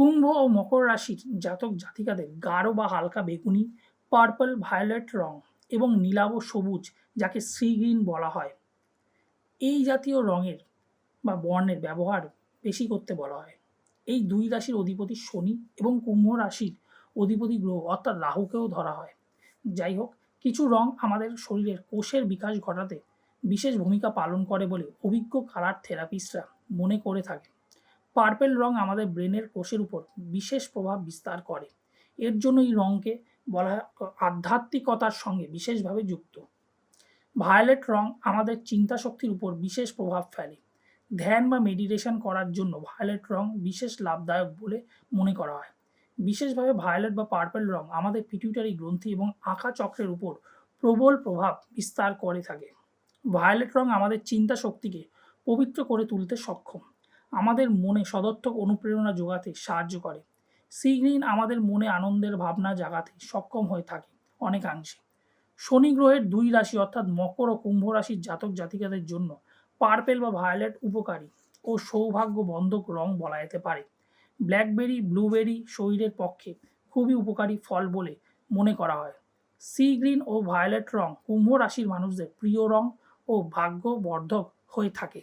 কুম্ভ ও মকর রাশির জাতক জাতিকাদের গাঢ় বা হালকা বেগুনি পার্পল ভায়োলেট রং এবং নীলাভ সবুজ, যাকে সি বলা হয়। এই জাতীয় রঙের বা বর্ণের ব্যবহার বেশি করতে বলা হয়। এই দুই রাশির অধিপতি শনি এবং কুম্ভ রাশির অধিপতি গ্রহ অর্থাৎ রাহুকেও ধরা হয়। যাই হোক, কিছু রং আমাদের শরীরের কোষের বিকাশ ঘটাতে বিশেষ ভূমিকা পালন করে বলে অভিজ্ঞ কালার থেরাপিস্টরা মনে করে থাকে পার্পেল রং আমাদের ব্রেনের কোষের উপর বিশেষ প্রভাব বিস্তার করে। এর জন্য এই রঙকে বলা হয় আধ্যাত্মিকতার সঙ্গে বিশেষভাবে যুক্ত। ভায়োলেট রং আমাদের চিন্তা শক্তির উপর বিশেষ প্রভাব ফেলে। ধ্যান বা মেডিটেশন করার জন্য ভায়োলেট রং বিশেষ লাভদায়ক বলে মনে করা হয়। বিশেষভাবে ভায়োলেট বা পার্পেল রং আমাদের পিটিউটারি গ্রন্থি এবং আঁকা চক্রের উপর প্রবল প্রভাব বিস্তার করে থাকে। ভায়োলেট রং আমাদের চিন্তা শক্তিকে পবিত্র করে তুলতে সক্ষম। আমাদের মনে সদর্থক অনুপ্রেরণা যোগাতে সাহায্য করে। সি গ্রিন আমাদের মনে আনন্দের ভাবনা জাগাতে সক্ষম হয়ে থাকে অনেকাংশে। শনি গ্রহের দুই রাশি অর্থাৎ মকর ও কুম্ভ রাশির জাতক জাতিকাদের জন্য পার্পেল বা ভায়োলেট উপকারী ও সৌভাগ্য বন্ধক রং বলা যেতে পারে। ব্ল্যাকবেরি, ব্লুবেরি শরীরের পক্ষে খুবই উপকারী ফল বলে মনে করা হয়। সি গ্রিন ও ভায়োলেট রং কুম্ভ রাশির মানুষদের প্রিয় রং ও ভাগ্যবর্ধক হয়ে থাকে।